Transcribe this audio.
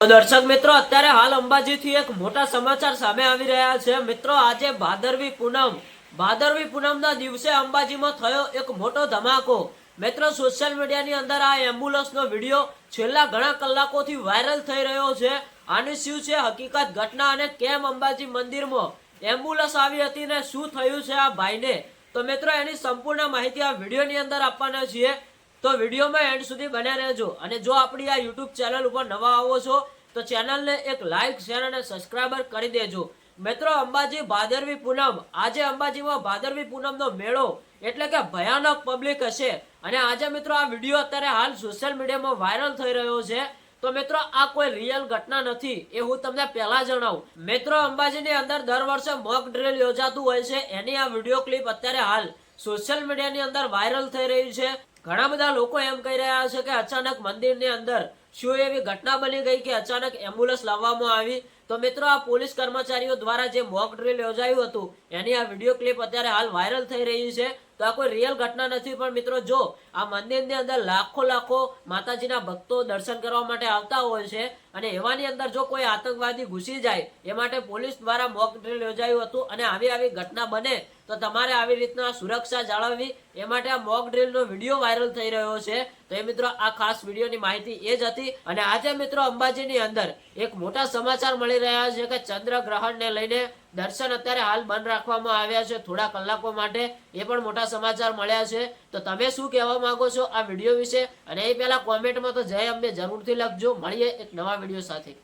દર્શક મિત્રો, અત્યારે હાલ અંબાજીથી એક મોટા સમાચાર સામે આવી રહ્યા છે. મિત્રો, આજે ભાદરવી પૂનમ. ભાદરવી પૂનમના દિવસે અંબાજીમાં થયો એક મોટો ધમાકો. મિત્રો સોશિયલ મીડિયાની અંદર આ એમ્બ્યુલન્સનો વીડિયો છેલ્લા ઘણા કલાકોથી વાયરલ થઈ રહ્યો છે. આની શું છે? હકીકત, ઘટના અને કેમ અંબાજી મંદિરમાં એમ્બ્યુલન્સ આવી હતી ને શું થયું છે આ ભાઈને? તો મિત્રો, એની સંપૂર્ણ માહિતી આ વિડીયોની અંદર આપવાના છીએ. તો વિડીયોમાં એન્ડ સુધી બન્યા રહેજો. અને જો આપણી આ યુટ્યુબ ચેનલ ઉપર નવા આવો છો, તો ચેનલને એક લાઈક શેર અને સબસ્ક્રાઈબર કરી દેજો. મિત્રો, અંબાજી ભાદરવી પૂનમ. આજે અંબાજીમાં ભાદરવી પૂનમનો મેળો એટલે કે ભયાનક પબ્લિક હશે. અને આજે મિત્રો આ વીડિયો અત્યારે હાલ સોશિયલ મીડિયામાં વાયરલ થઈ રહ્યો છે. તો મિત્રો, આ કોઈ રિયલ ઘટના નથી, એ હું તમને પહેલા જણાવું. મિત્રો, અંબાજીની અંદર દર વર્ષે મોક ડ્રિલ યોજાતું હોય છે. એની આ વીડિયો ક્લિપ અત્યારે હાલ સોશિયલ મીડિયાની અંદર વાયરલ થઈ રહી છે. ઘણા બધા લોકો એમ કહી રહ્યા છે કે અચાનક મંદિરની અંદર શું એવી ઘટના બની ગઈ કે અચાનક એમ્બ્યુલન્સ લાવવામાં આવી. તો મિત્રો, આ પોલીસ કર્મચારીઓ દ્વારા જે મોક ડ્રિલ યોજાયું હતું, એની આ વીડિયો ક્લિપ અત્યારે હાલ વાયરલ થઈ રહી છે. તો આ કોઈ રિયલ ઘટના નથી, પણ મિત્રો જો આ મંદિરની અંદર લાખો લાખો માતાજીના ભક્તો દર્શન કરવા માટે આવતા હોય છે અને એવાની અંદર જો કોઈ આતંકવાદી ઘૂસી જાય, એ માટે પોલીસ દ્વારા મોક ડ્રિલ યોજાયું હતું અને આવી આવી ઘટના બને, તો તમારે આવી રીતના સુરક્ષા જાળવવી, એ માટે આ મોક ડ્રિલનો વીડિયો વાયરલ થઈ રહ્યો છે. તો એ મિત્રો આ ખાસ વિડીયોની માહિતી એ જ હતી. અને આજે મિત્રો અંબાજીની અંદર એક મોટા સમાચાર મળી રહ્યા છે કે ચંદ્રગ્રહણને લઈને દર્શન અત્યારે હાલ બંધ રાખવામાં આવ્યા છે. થોડા કલાકો માટે એ પણ મોટા સમાચાર મળ્યા છે. તો તમે શું કહેવા માંગો છો આ વીડિયો વિશે? અને એ પહેલા કોમેન્ટમાં તો જય અંબે જરૂરથી લખજો. મળીએ એક નવા વીડિયો સાથે.